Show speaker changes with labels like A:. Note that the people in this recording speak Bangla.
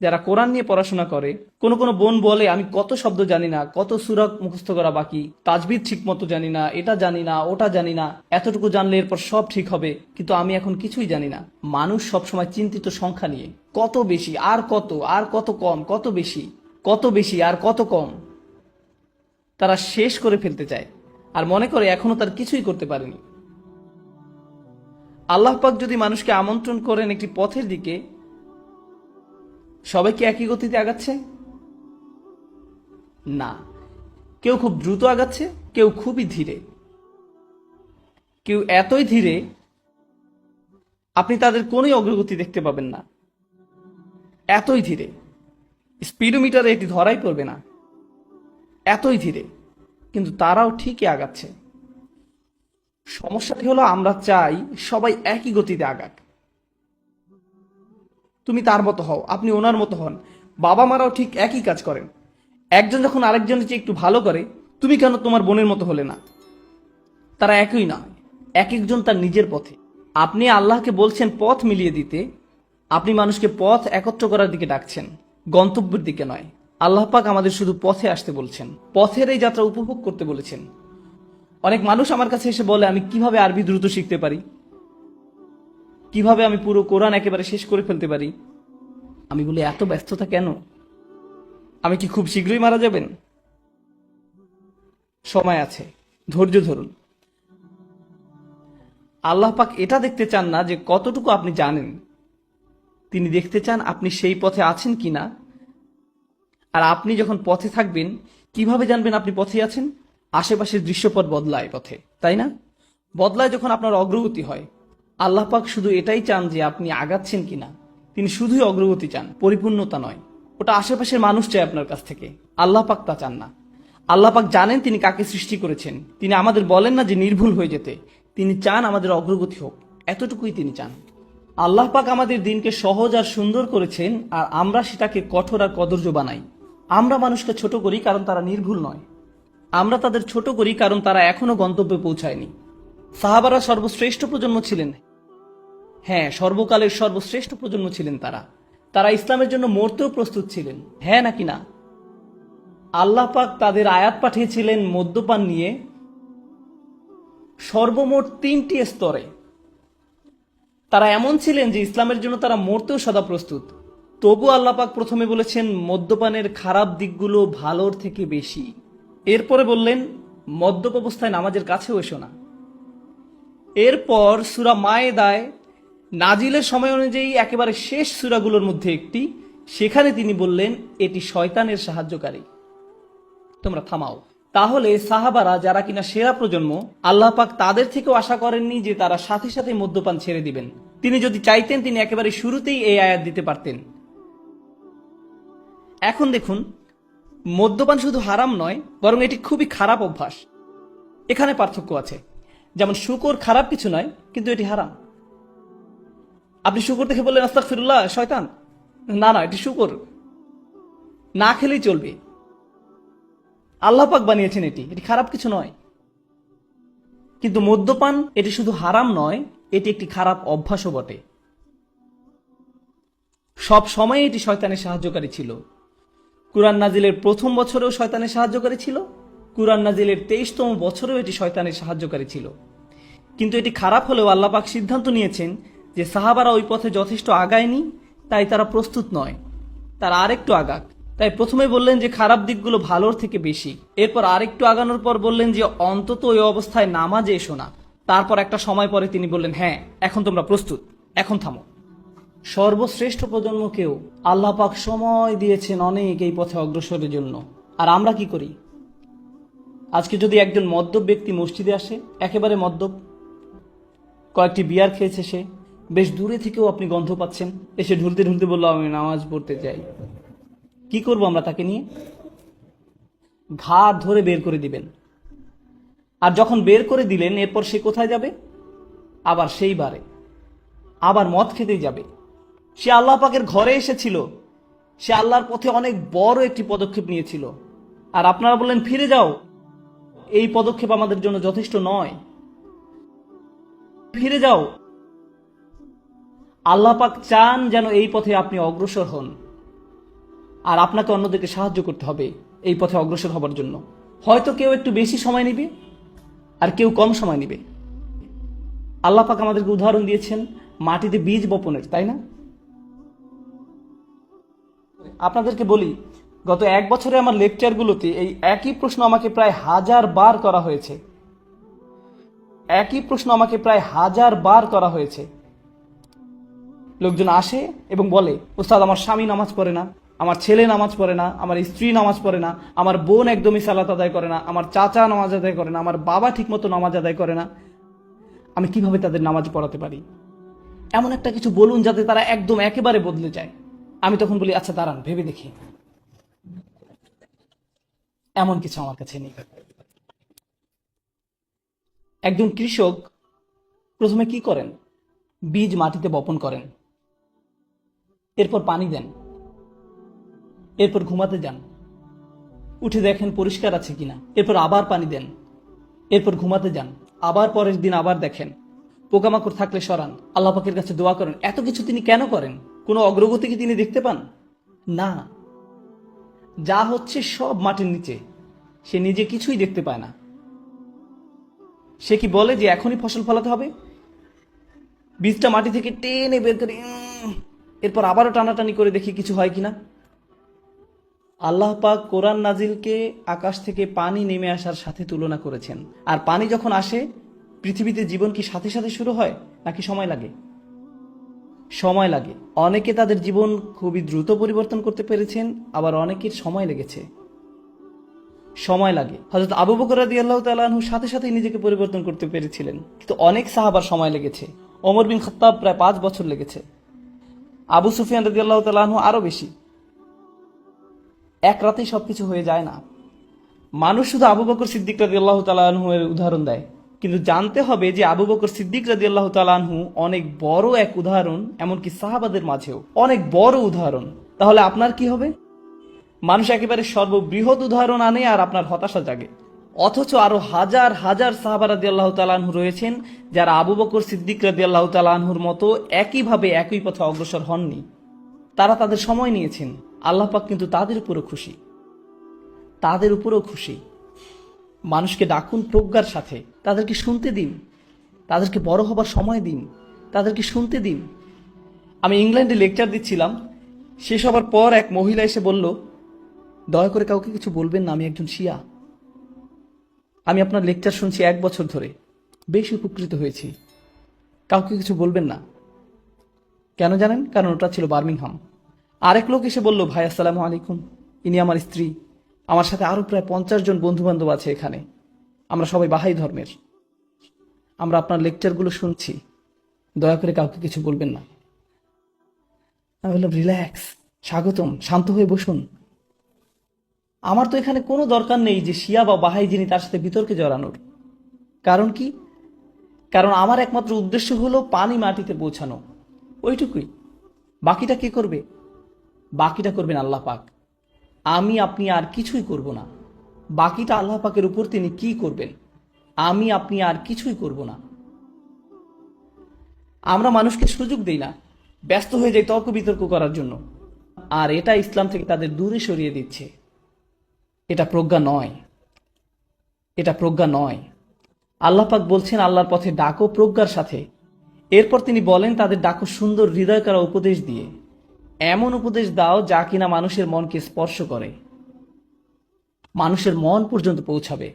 A: যারা কোরআন নিয়ে পড়াশোনা করে, কোন কোন বোন বলে, আমি কত শব্দ জানি না, কত সুরাত মুখস্থ করা বাকি তাজবিদ ঠিক মতো জানি না, এটা জানি না, ওটা জানি না, এতটুকু জানলে এরপর সব ঠিক হবে, কিন্তু আমি এখন কিছুই জানি না। মানুষ সবসময় চিন্তিত সংখ্যা নিয়ে, কত বেশি, আর কত আর কত কম, কত বেশি কত বেশি, আর কত কম। তারা শেষ করে ফেলতে চায়, আর মনে করে এখনও তার কিছুই করতে পারেনি। আল্লাহ পাক যদি মানুষকে আমন্ত্রণ করেন একটি পথের দিকে সবাই কি একই গতিতে আগাচ্ছে? না। কেউ খুব দ্রুত আগাচ্ছে, কেউ খুবই ধীরে। কেউ এতই ধীরে, আপনি তাদের কোনোই অগ্রগতি দেখতে পাবেন না। এতই ধীরে। স্পিডোমিটারে এটি ধরাই পড়বে না। এতই ধীরে। কিন্তু তারাও ঠিকই আগাচ্ছে। সমস্যাটি হলো আমরা চাই সবাই একই গতিতে আগাক। তুমি তার মতো হও, আপনি ওনার মতো হন। বাবা মারাও ঠিক একই কাজ করেন। একজন যখন আরেকজনের চেয়ে একটু ভালো করে, তুমি কেন তোমার বোনের মতো হলে না? তারা একই নয়, এক একজন তার নিজের পথে। আপনি আল্লাহকে বলছেন পথ মিলিয়ে দিতে, আপনি মানুষকে পথ একত্র করার দিকে ডাকছেন, গন্তব্যের দিকে নয়। আল্লাহ পাক আমাদের শুধু পথে আসতে বলছেন, পথের এই যাত্রা উপভোগ করতে বলেছেন। অনেক মানুষ আমার কাছে এসে বলে, আমি কীভাবে আরবি দ্রুত শিখতে পারি? কীভাবে আমি পুরো কোরআন একেবারে শেষ করে ফেলতে পারি? আমি বলি, এত ব্যস্ততা কেন? আমি কি খুব শীঘ্রই মারা যাবেন? সময় আছে, ধৈর্য ধরুন। আল্লাহ পাক এটা দেখতে চান না যে কতটুকু আপনি জানেন। তিনি দেখতে চান আপনি সেই পথে আছেন কি না আর আপনি যখন পথে থাকবেন, কীভাবে জানবেন আপনি পথে আছেন? আশেপাশের দৃশ্যপট বদলায় পথে, তাই না? বদলায় যখন আপনার অগ্রগতি হয়। আল্লাহ পাক শুধু এটাই চান যে আপনি আগাচ্ছেন কিনা। তিনি শুধুই অগ্রগতি চান, পরিপূর্ণতা নয়। ওটা আশেপাশের মানুষ চায় আপনার কাছ থেকে। আল্লাহ পাক তা চান না। আল্লাহ পাক জানেন তিনি কাকে সৃষ্টি করেছেন। তিনি আমাদের বলেন না যে নির্ভুল হয়ে যেতে। তিনি চান আমাদের অগ্রগতি হোক। এতটুকুই তিনি চান। আল্লাহ পাক আমাদের দিনকে সহজ আর সুন্দর করেছেন আর আমরা সেটাকে কঠোর আর কদর্য বানাই। আমরা মানুষকে ছোট করি কারণ তারা নির্ভুল নয়। আমরা তাদের ছোট করি কারণ তারা এখনও গন্তব্যে পৌঁছায়নি। সাহাবারা সর্বশ্রেষ্ঠ প্রজন্ম ছিলেন। হ্যাঁ সর্বকালের সর্বশ্রেষ্ঠ প্রজন্ম ছিলেন তারা। তারা ইসলামের জন্য মরতেও প্রস্তুত ছিলেন। হ্যাঁ নাকি না? আল্লাহ পাক তাদের আয়াত পাঠিয়েছিলেন মদ্যপান নিয়ে। সর্বমোট তিনটি স্তরে। তারা এমন ছিলেন যে ইসলামের জন্য তারা মরতেও সদা প্রস্তুত। তবু আল্লাপাক প্রথমে বলেছেন, মদ্যপানের খারাপ দিকগুলো ভালোর থেকে বেশি। এরপরে বললেন, মদ্যপ অবস্থায় নামাজের কাছেও এসো না। এরপর সুরা মায়েদায় নাজিলের সময় অনুযায়ী একেবারে শেষ সুরাগুলোর মধ্যে একটি। সেখানে তিনি বললেন, এটি শয়তানের সাহায্যকারী। তোমরা থামাও। তাহলে সাহাবারা, যারা কিনা সেরা প্রজন্ম, আল্লাহ পাক তাদের থেকেও আশা করেননি যে তারা সাথে সাথে মদ্যপান ছেড়ে দিবেন। তিনি যদি চাইতেন, তিনি একেবারে শুরুতেই এই আয়াত দিতে পারতেন। এখন দেখুন, মদ্যপান শুধু হারাম নয়, বরং এটি খুবই খারাপ অভ্যাস। এখানে পার্থক্য আছে। যেমন শুকর খারাপ কিছু নয়, কিন্তু এটি হারাম। আপনি শুকর দেখে বললেন আস্তাক ফিরুল্লাহ শয়তান। না না, এটি শুকর। না খেলেই চলবে। আল্লাহ পাক বানিয়েছেন এটি। এটি খারাপ কিছু নয়। কিন্তু মদ্যপান, এটি শুধু হারাম নয়, এটি একটি খারাপ অভ্যাসও বটে। সব সময় এটি শয়তানের সাহায্যকারী ছিল। কুরআন নাজিলের প্রথম বছরেও শয়তানের সাহায্যকারী ছিল। কুরআন নাজিলের তেইশতম বছরেও এটি শয়তানের সাহায্যকারী ছিল। কিন্তু এটি খারাপ হলেও আল্লাহ পাক সিদ্ধান্ত নিয়েছেন যে সাহাবারা ওই পথে যথেষ্ট আগায়নি, তাই তারা প্রস্তুত নয়। তারা আরেকটু আগাক। তাই প্রথমে বললেন যে খারাপ দিকগুলো ভালোর থেকে বেশি। এরপর আরেকটু আগানোর পর বললেন যে অন্তত ওই অবস্থায় নামাজে এসো না। তারপর একটা সময় পরে তিনি বললেন হ্যাঁ এখন তোমরা প্রস্তুত। এখন থামো। সর্বশ্রেষ্ঠ প্রজন্মকেও আল্লাহ পাক সময় দিয়েছেন অনেক এই পথে অগ্রসরের জন্য। আর আমরা কি করি? আজকে যদি একজন মদ্যপ ব্যক্তি মসজিদে আসে, একেবারে মদ্যপ, কয়েকটি বিয়ার খেয়েছে সে বেশ দূরে থেকেও আপনি গন্ধ পাচ্ছেন। এসে ঢুলতে ঢুলতে বলল, আমি নামাজ পড়তে চাই কি করব আমরা তাকে নিয়ে? ঘাট ধরে বের করে দিবেন। আর যখন বের করে দিলেন, এরপর সে কোথায় যাবে? আবার সেই বারে। আবার মদ খেতেই যাবে? সে আল্লাহ পাকের ঘরে এসেছিল। সে আল্লাহর পথে অনেক বড় একটি পদক্ষেপ নিয়েছিল। আর আপনারা বললেন, ফিরে যাও। এই পদক্ষেপ আমাদের জন্য যথেষ্ট নয়। ফিরে যাও। আল্লাহ পাক চান যেন এই পথে আপনি অগ্রসর হন। আর আপনাকে অন্যদেরকে সাহায্য করতে হবে এই পথে অগ্রসর হবার জন্য। হয়তো কেউ একটু বেশি সময় নেবে আর কেউ কম সময় নেবে। আল্লাহ পাক আমাদেরকে উদাহরণ দিয়েছেন, মাটিতে বীজ বপনের, তাই না? আপনাদেরকে বলি, গত এক বছরে আমার লেকচারগুলোতে এই একই প্রশ্ন আমাকে প্রায় হাজার বার করা হয়েছে। একই প্রশ্ন আমাকে প্রায় হাজার বার করা হয়েছে। লোকজন আসে এবং বলে, ওস্তাদ, আমার স্বামী নামাজ পড়ে না, আমার ছেলে নামাজ পড়ে না, আমার স্ত্রী নামাজ পড়ে না, আমার বোন একদমই সালাত আদায় করে না, আমার চাচা নামাজ আদায় করে না, আমার বাবা ঠিকমতো নামাজ আদায় করে না। আমি কীভাবে তাদের নামাজ পড়াতে পারি? এমন একটা কিছু বলুন যাতে তারা একদম একেবারে বদলে যায়। আমি তখন বলি আচ্ছা দাঁড়ান, ভেবে দেখি। এমন কিছু আমার কাছে নেই। একজন কৃষক প্রথমে কি করেন? বীজ মাটিতে বপন করেন। এরপর পানি দেন। এরপর ঘুমাতে যান। উঠে দেখেন পরিষ্কার আছে কিনা। এরপর আবার পানি দেন। এরপর ঘুমাতে যান। আবার পরের দিন আবার দেখেন। পোকামাকড় থাকলে সরান। আল্লাহ পাকের কাছে দোয়া করেন, এত কিছু তিনি কেন করেন? কোনো অগ্রগতি কি তিনি দেখতে পান? না। যা হচ্ছে সব মাটির নিচে। সে নিজে কিছুই দেখতে পায় না। সে কি বলে যে, এখনই ফসল ফলাতে হবে? বীজটা মাটি থেকে টেনে বের করে এরপর আবারও টানাটানি করে দেখি কিছু হয় কিনা। আল্লাহ পাক কোরআন নাজিলকে আকাশ থেকে পানি নেমে আসার সাথে তুলনা করেছেন। আর পানি যখন আসে, পৃথিবীতে জীবন কি সাথে সাথে শুরু হয়, নাকি সময় লাগে? সময় লাগে। অনেকে তাদের জীবন খুবই দ্রুত পরিবর্তন করতে পেরেছেন, আবার অনেকের সময় লেগেছে। সময় লাগে। হজরত আবু বকর রাদি আল্লাহ তালাহু সাথে সাথেই নিজেকে পরিবর্তন করতে পেরেছিলেন। কিন্তু অনেক সাহাবার সময় লেগেছে। ওমর বিন খত্তাব প্রায় পাঁচ বছর লেগেছে। আবু সুফিয়ান রাদি আল্লাহ তালাহু আরও বেশি। এক রাতেই সবকিছু হয়ে যায় না। মানুষ শুধু আবু বকর সিদ্দিক রাজি আল্লাহ তালাহু এর উদাহরণ দেয়। কিন্তু জানতে হবে যে আবু বকর সিদ্দিক রাজি আল্লাহ তালাহু অনেক বড় এক উদাহরণ, এমনকি সাহাবাদের মাঝেও। অনেক বড় উদাহরণ। তাহলে আপনার কি হবে? মানুষ একেবারে সর্ববৃহৎ উদাহরণ আনে আর আপনার হতাশা জাগে। অথচ আরও হাজার হাজার সাহাবা রাদি আল্লাহ তালাহু রয়েছেন, যারা আবু বকর সিদ্দিক রাদি আল্লাহ তালাহুর মতো একইভাবে একই পথে অগ্রসর হননি। তারা তাদের সময় নিয়েছেন। আল্লাহ পাক কিন্তু তাদের উপরও খুশি। তাদের উপরও খুশি। মানুষকে ডাকুন প্রজ্ঞার সাথে। তাদেরকে শুনতে দিন। তাদেরকে বড় হবার সময় দিন। তাদেরকে শুনতে দিন। আমি ইংল্যান্ডে লেকচার দিচ্ছিলাম। শেষ হবার পর এক মহিলা এসে বলল, দয়া করে কাউকে কিছু বলবেন না, আমি একজন শিয়া। আমি আপনার লেকচার শুনছি এক বছর ধরে। বেশ উপকৃত হয়েছি। কাউকে কিছু বলবেন না। কেন জানেন? কারণ ওটা ছিল বার্মিংহাম। আরেক লোক এসে বলল, ভাই, আসসালামু আলাইকুম। ইনি আমার স্ত্রী। আমার সাথে আরও প্রায় পঞ্চাশ জন বন্ধু বান্ধব আছে এখানে। আমরা সবাই বাহাই ধর্মের। আমরা আপনার লেকচারগুলো শুনছি। দয়া করে কাউকে কিছু বলবেন না। আমি বললাম, রিল্যাক্স, স্বাগতম। শান্ত হয়ে বসুন। আমার তো এখানে কোনো দরকার নেই যে শিয়া বা বাহাই যিনি তার সাথে বিতর্কে জড়ানোর। কারণ কি? কারণ আমার একমাত্র উদ্দেশ্য হলো পানি মাটিতে পৌঁছানো। ওইটুকুই। বাকিটা কে করবে? বাকিটা করবেন আল্লাহ পাক। আমি, আপনি আর কিছুই করব না। বাকিটা আল্লাহ পাকের উপর তিনি কি করবেন? আমি, আপনি আর কিছুই করব না। আমরা মানুষকে সুযোগ দেই না, ব্যস্ত হয়ে যাই তর্ক বিতর্ক করার জন্য। আর এটা ইসলাম থেকে তাদের দূরে সরিয়ে দিচ্ছে। এটা প্রজ্ঞা নয়। এটা প্রজ্ঞা নয়। আল্লাহ পাক বলছেন, আল্লাহর পথে ডাকো প্রজ্ঞার সাথে। এরপর তিনি বলেন, তাদের ডাকো সুন্দর হৃদয় করা উপদেশ দিয়ে। এমন উপদেশ দাও যা কিনা মানুষের মনকে স্পর্শ করে। মানুষের মন পর্যন্ত পৌঁছাবে।